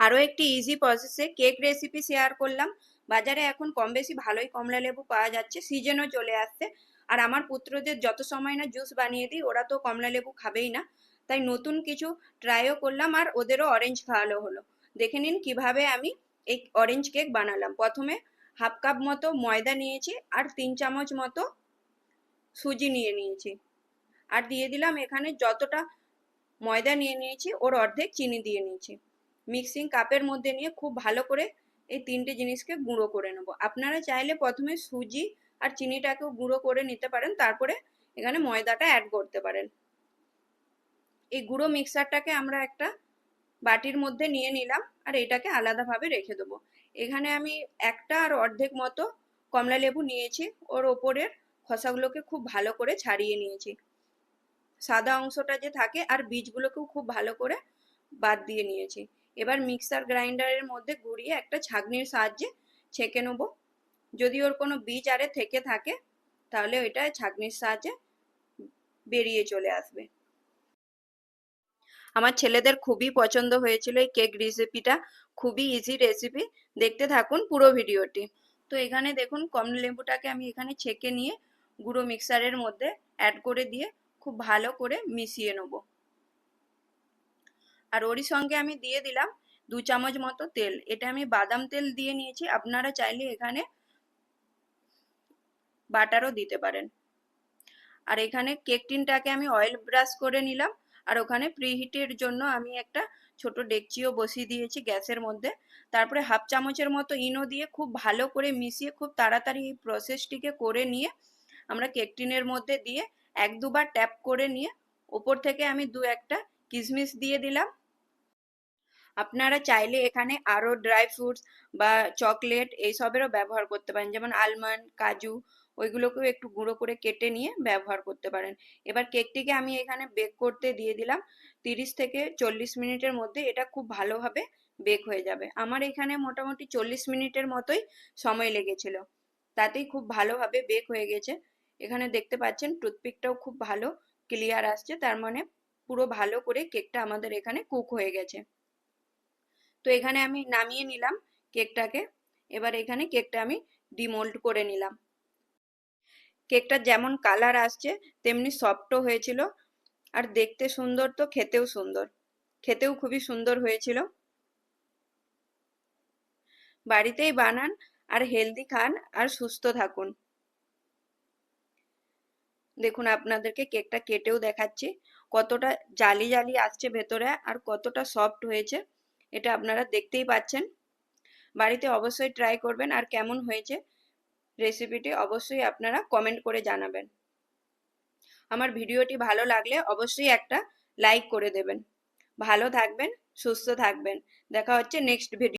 আরও একটি ইজি প্রসেসে কেক রেসিপি শেয়ার করলাম। বাজারে এখন কম বেশি ভালোই কমলা লেবু পাওয়া যাচ্ছে সিজনও চলে আসছে। আর আমার পুত্রদের যত সময় না জুস বানিয়ে দিই, ওরা তো কমলা লেবু খাবেই না। তাই নতুন কিছু ট্রাইও করলাম আর ওদেরও অরেঞ্জ খাওয়ালো হলো। দেখে নিন কীভাবে আমি এই অরেঞ্জ কেক বানালাম। প্রথমে হাফ কাপ মতো ময়দা নিয়েছি আর তিন চামচ মতো সুজি নিয়ে নিয়েছি। আর দিয়ে দিলাম এখানে যতটা ময়দা নিয়ে নিয়েছি, ওর অর্ধেক চিনি দিয়ে নিয়েছি। মিক্সিং কাপের মধ্যে নিয়ে খুব ভালো করে এই তিনটে জিনিসকে গুঁড়ো করে নেব। আপনারা চাইলে প্রথমে সুজি আর চিনিটাকেও গুঁড়ো করে নিতে পারেন, তারপরে এখানে ময়দাটা অ্যাড করতে পারেন। এই গুঁড়ো মিক্সারটাকে আমরা একটা বাটির মধ্যে নিয়ে নিলাম আর এটাকে আলাদাভাবে রেখে দেবো। এখানে আমি একটা আর অর্ধেক মতো কমলা লেবু নিয়েছি, ওর ওপরের খসাগুলোকে খুব ভালো করে ছাড়িয়ে নিয়েছি। সাদা অংশটা যে থাকে আর বীজগুলোকেও খুব ভালো করে বাদ দিয়ে নিয়েছি। এবার মিক্সার গ্রাইন্ডারের মধ্যে ঘুরিয়ে একটা ছাঁকনির সাহায্যে ছেঁকে নেব। যদি ওর কোনো বীজ আরে থেকে থাকে, তাহলে ওইটা ছাঁকনির সাহায্যে বেরিয়ে চলে আসবে। আমার ছেলেদের খুবই পছন্দ হয়েছিল এই কেক রেসিপিটা। খুবই ইজি রেসিপি দেখতে থাকুন পুরো ভিডিওটি। তো এখানে দেখুন কমলা লেবুটাকে আমি এখানে ছেঁকে নিয়ে গুঁড়ো মিক্সারের মধ্যে অ্যাড করে দিয়ে খুব ভালো করে মিশিয়ে নেব। আর ওরই সঙ্গে আমি দিয়ে দিলাম দু চামচ মতো তেল। এটা আমি বাদাম তেল দিয়ে নিয়েছি। আপনারা চাইলে এখানে বাটারও দিতে পারেন। আর এখানে কেক টিনটাকে আমি অয়েল ব্রাশ করে নিলাম। আর ওখানে প্রিহিটের জন্য আমি একটা ছোট ডেকচিও বসিয়ে দিয়েছি গ্যাসের মধ্যে। তারপরে হাফ চামচের মতো ইনো দিয়ে খুব ভালো করে মিশিয়ে খুব তাড়াতাড়ি এই প্রসেসটিকে করে নিয়ে আমরা কেক টিনের মধ্যে দিয়ে এক দুবার ট্যাপ করে নিয়ে ওপর থেকে আমি দু একটা কিশমিশ দিয়ে দিলাম। আপনারা চাইলে এখানে আরও ড্রাই ফ্রুটস বা চকলেট এইসবেরও ব্যবহার করতে পারেন। যেমন আলমন্ড কাজু, ওইগুলোকেও একটু গুঁড়ো করে কেটে নিয়ে ব্যবহার করতে পারেন। এবার কেকটিকে আমি এখানে বেক করতে দিয়ে দিলাম। তিরিশ থেকে চল্লিশ মিনিটের মধ্যে এটা খুব ভালোভাবে বেক হয়ে যাবে। আমার এখানে মোটামুটি চল্লিশ মিনিটের মতোই সময় লেগেছিল। তাতেই খুব ভালোভাবে বেক হয়ে গেছে। এখানে দেখতে পাচ্ছেন টুথপিকটাও খুব ভালো ক্লিয়ার আসছে। তার মানে পুরো ভালো করে কেকটা আমাদের এখানে কুক হয়ে গেছে। তো এখানে আমি নামিয়ে নিলাম কেকটাকে। এবার এখানে কেকটা আমি ডিমোল্ড করে নিলাম। কেকটা যেমন কালার আসছে, তেমনি সফটও হয়েছিল। আর দেখতে সুন্দর তো, খেতেও সুন্দর। খেতেও খুবই সুন্দর হয়েছিল। বাড়িতেই বানান আর হেলদি খান আর সুস্থ থাকুন। দেখুন, আপনাদেরকে কেকটা কেটেও দেখাচ্ছি। কতটা জালি জালি আসছে ভেতরে আর কতটা সফট হয়েছে, এটা আপনারা দেখতেই পাচ্ছেন। বাড়িতে অবশ্যই ট্রাই করবেন আর কেমন হয়েছে রেসিপিটি অবশ্যই আপনারা কমেন্ট করে জানাবেন। আমার ভিডিওটি ভালো লাগলে অবশ্যই একটা লাইক করে দেবেন। ভালো থাকবেন, সুস্থ থাকবেন। দেখা হচ্ছে নেক্সট ভিডিও